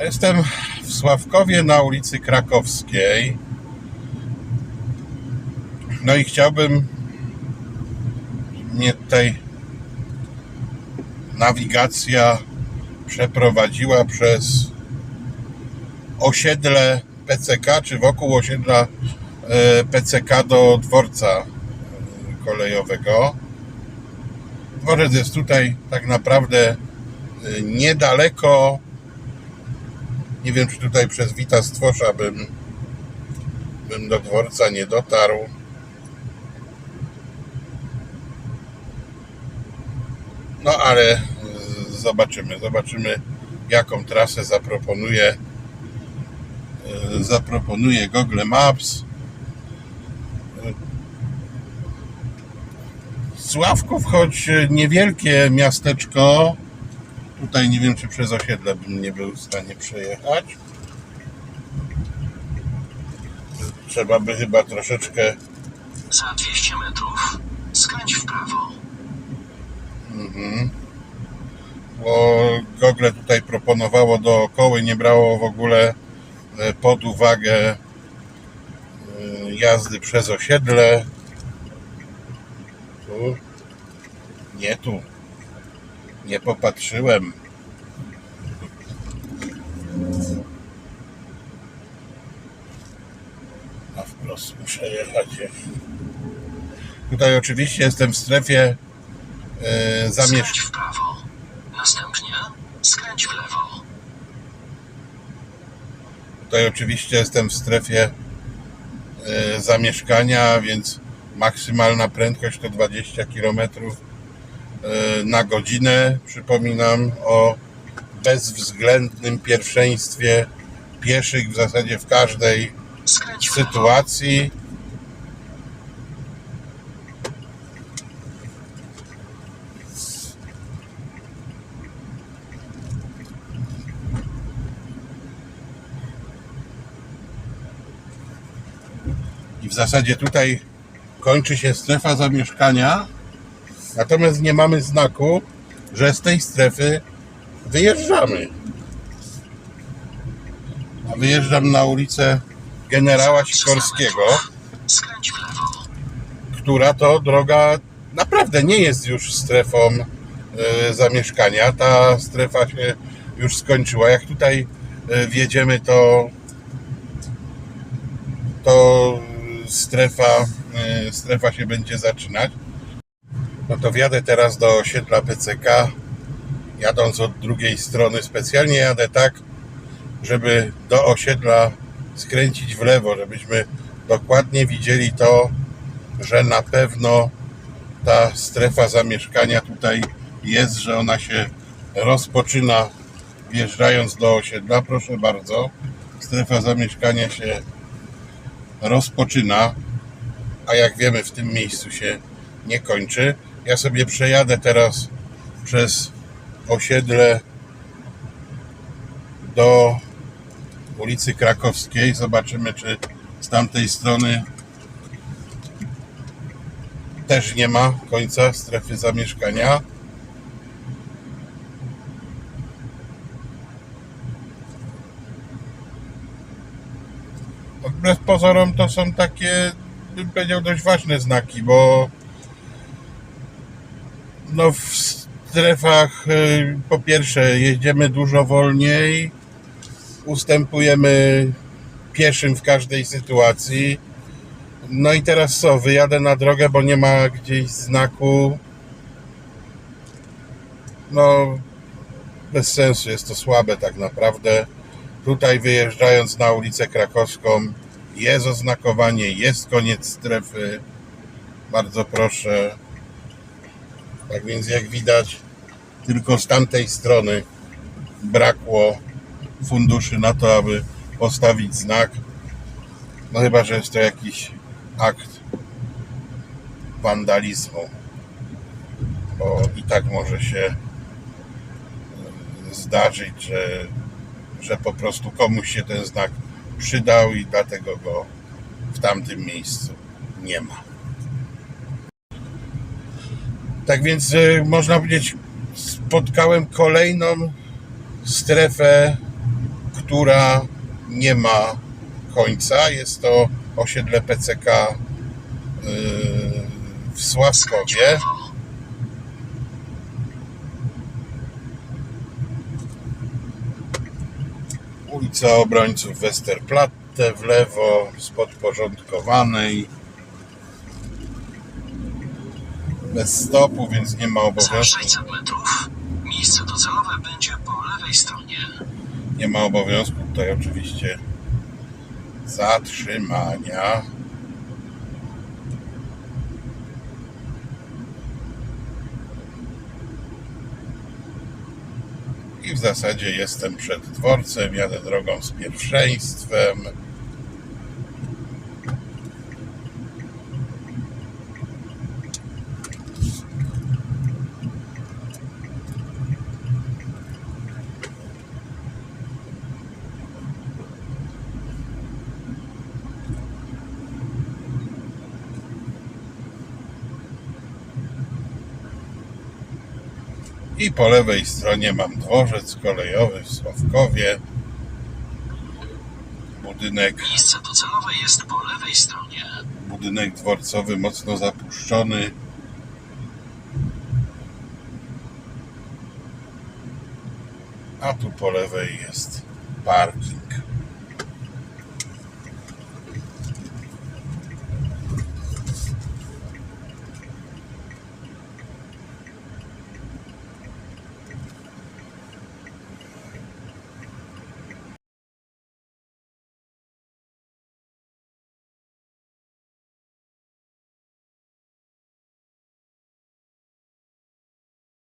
Jestem w Sławkowie na ulicy Krakowskiej. No i chciałbym mnie tutaj nawigacja przeprowadziła przez osiedle PCK, czy wokół osiedla e, PCK do dworca e, kolejowego. Dworzec jest tutaj tak naprawdę e, niedaleko. Nie wiem, czy tutaj przez Wita Stwosza bym, bym do dworca nie dotarł. No ale e, zobaczymy, zobaczymy jaką trasę zaproponuje e, zaproponuje Google Maps. Sławków, choć niewielkie miasteczko, tutaj nie wiem, czy przez osiedle bym nie był w stanie przejechać. Trzeba by chyba troszeczkę Za 200 metrów skręć w prawo. bo Google tutaj proponowało dookoły, nie brało w ogóle e, pod uwagę e, jazdy przez osiedle. Tu. Nie tu. Nie popatrzyłem. A wprost muszę jechać. Tutaj oczywiście jestem w strefie e, zamieszkania. W prawo. Następnie skręć w lewo. Tutaj oczywiście jestem w strefie e, zamieszkania, więc maksymalna prędkość to 20 km e, na godzinę. Przypominam o bezwzględnym pierwszeństwie pieszych w zasadzie w każdej sytuacji. I w zasadzie tutaj kończy się strefa zamieszkania, natomiast nie mamy znaku, że z tej strefy wyjeżdżamy. A wyjeżdżam na ulicę Generała Sikorskiego, która to droga naprawdę nie jest już strefą e, zamieszkania. Ta strefa się już skończyła. Jak tutaj e, wjedziemy, to to strefa, e, strefa się będzie zaczynać. No to wjadę teraz do osiedla PCK, jadąc od drugiej strony. Specjalnie jadę tak, żeby do osiedla skręcić w lewo, żebyśmy dokładnie widzieli to, że na pewno ta strefa zamieszkania tutaj jest, że ona się rozpoczyna wjeżdżając do osiedla. Proszę bardzo, strefa zamieszkania się rozpoczyna, a jak wiemy w tym miejscu się nie kończy. Ja sobie przejadę teraz przez osiedle do ulicy Krakowskiej. Zobaczymy, czy z tamtej strony też nie ma końca strefy zamieszkania. Wbrew pozorom to są takie, bym powiedział, dość ważne znaki, bo no w strefach y, po pierwsze jedziemy dużo wolniej, ustępujemy pieszym w każdej sytuacji. No i teraz co? Wyjadę na drogę, bo nie ma gdzieś znaku. No, bez sensu, jest to słabe tak naprawdę. Tutaj wyjeżdżając na ulicę Krakowską, jest oznakowanie, jest koniec strefy. Bardzo proszę. Tak więc, jak widać, tylko z tamtej strony brakło funduszy na to, aby postawić znak. No chyba, że jest to jakiś akt wandalizmu, bo i tak może się e, zdarzyć, że, że po prostu komuś się ten znak przydał i dlatego go w tamtym miejscu nie ma. Tak więc e, można powiedzieć, spotkałem kolejną strefę która nie ma końca. Jest to osiedle PCK yy, w Sławkowie. Ulica Obrońców Westerplatte w lewo z Bez stopu, więc nie ma Za obowiązku 600 metrów miejsce docelowe będzie po lewej stronie. Nie ma obowiązku tutaj oczywiście zatrzymania. I w zasadzie jestem przed dworcem, jadę drogą z pierwszeństwem. I po lewej stronie mam dworzec kolejowy w Sławkowie. Budynek Miejsce docelowe jest po lewej stronie. budynek dworcowy mocno zapuszczony. A tu po lewej jest parking.